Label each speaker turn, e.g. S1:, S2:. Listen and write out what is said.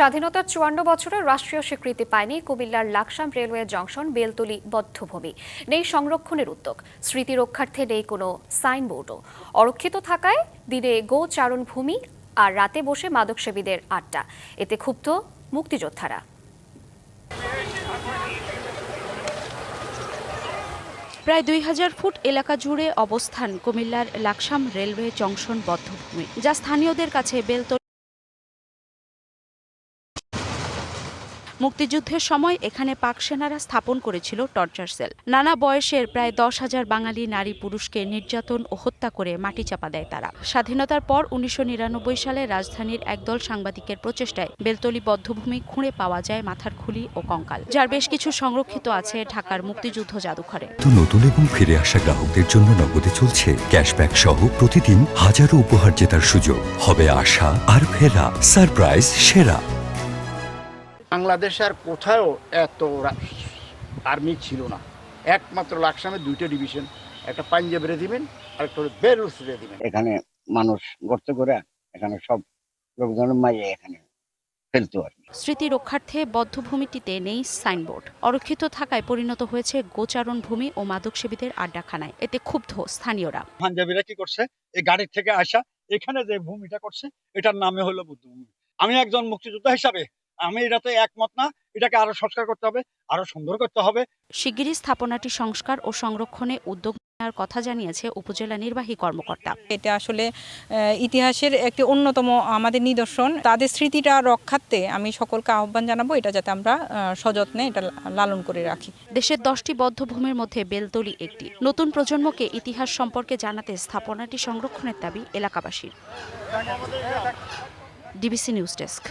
S1: স্বাধীনতার চুয়ান্ন বছরের রাষ্ট্রীয় স্বীকৃতি পায়নি কুমিল্লার লাকসাম রেলওয়ে জংশন বেলতলি বদ্ধভূমি। নেই সংরক্ষণের উদ্যোগ। স্মৃতি রক্ষার্থে নেই কোনো সাইনবোর্ডও। অরক্ষিত থাকায় দিনে গোচারণ ভূমি আর রাতে বসে মাদকসেবীদের আড্ডা। এতে ক্ষুব্ধ মুক্তিযোদ্ধারা।
S2: প্রায় দুই হাজার ফুট এলাকা জুড়ে অবস্থান কুমিল্লার লাকসাম রেলওয়ে জংশন বদ্ধভূমি, যা স্থানীয়দের কাছে বেলতলি মুক্তিযুদ্ধের সময় এখানে পাক সেনারা স্থাপন করেছিল টর্চার সেল। নানা বয়সের প্রায় দশ হাজার বাঙালি নারী পুরুষকে নির্যাতন ও হত্যা করে মাটি চাপা দেয় তারা। স্বাধীনতার পর উনিশশো নিরানব্বই সালে রাজধানীর একদল সাংবাদিকের প্রচেষ্টায় বেলতলি বদ্ধভূমি খুঁড়ে পাওয়া যায় মাথার খুলি ও কঙ্কাল, যার বেশ কিছু সংরক্ষিত আছে ঢাকার মুক্তিযুদ্ধ জাদুঘরে।
S3: তো নতুন এবং ফিরে আসা গ্রাহকদের জন্য নগদে চলছে ক্যাশব্যাক সহ প্রতিদিন হাজারো উপহার জেতার সুযোগ। হবে আশা আর ফেরা, সারপ্রাইজ, সেরা।
S4: বাংলাদেশে আর কোথাও এত আর্মি ছিল না। একমাত্র লাকসামে দুইটা ডিভিশন একটা পাঞ্জাবের দিবেন আর একটা বেরুসে দিবেন
S5: এখানে মানুষ গর্ত করে এখানে সব লোকজনের মাঝে এখানে ফেলতো আর
S2: স্মৃতি রক্ষার্থে বদ্ধভূমিটিতে নেই সাইনবোর্ড। অরক্ষিত থাকায় পরিণত হয়েছে গোচারণ ভূমি ও মাদক মাদকসেবীদের আড্ডাখানায়। এতে ক্ষুব্ধ স্থানীয়রা।
S6: পাঞ্জাবিরা কি করছে? এই গাড়ির থেকে আসা এখানে যে ভূমিটা করছে এটার নামে হলো বুদ্ধভূমি। আমি একজন মুক্তিযোদ্ধা হিসাবে আমি এটাতে একমত না এটাকে আরও সংস্কার করতে হবে আরও সুন্দর করতে হবে।
S2: শিগগিরই স্থাপনাটি সংস্কার ও সংরক্ষণে উদ্যোগ নেওয়ার কথা জানিয়েছে উপজেলা নির্বাহী কর্মকর্তা।
S7: এটা আসলে ইতিহাসের একটি অন্যতম আমাদের নিদর্শন। তাদের স্মৃতিটা রক্ষার্থে আমি সকলকে আহ্বান জানাব এটা যাতে আমরা সযত্নে এটা লালন করে রাখি।
S2: দেশের দশটি বদ্ধভূমির মধ্যে বেলতলি একটি। নতুন প্রজন্মকে ইতিহাস সম্পর্কে জানাতে স্থাপনাটি সংরক্ষণের দাবি এলাকাবাসীর। DBC news desk.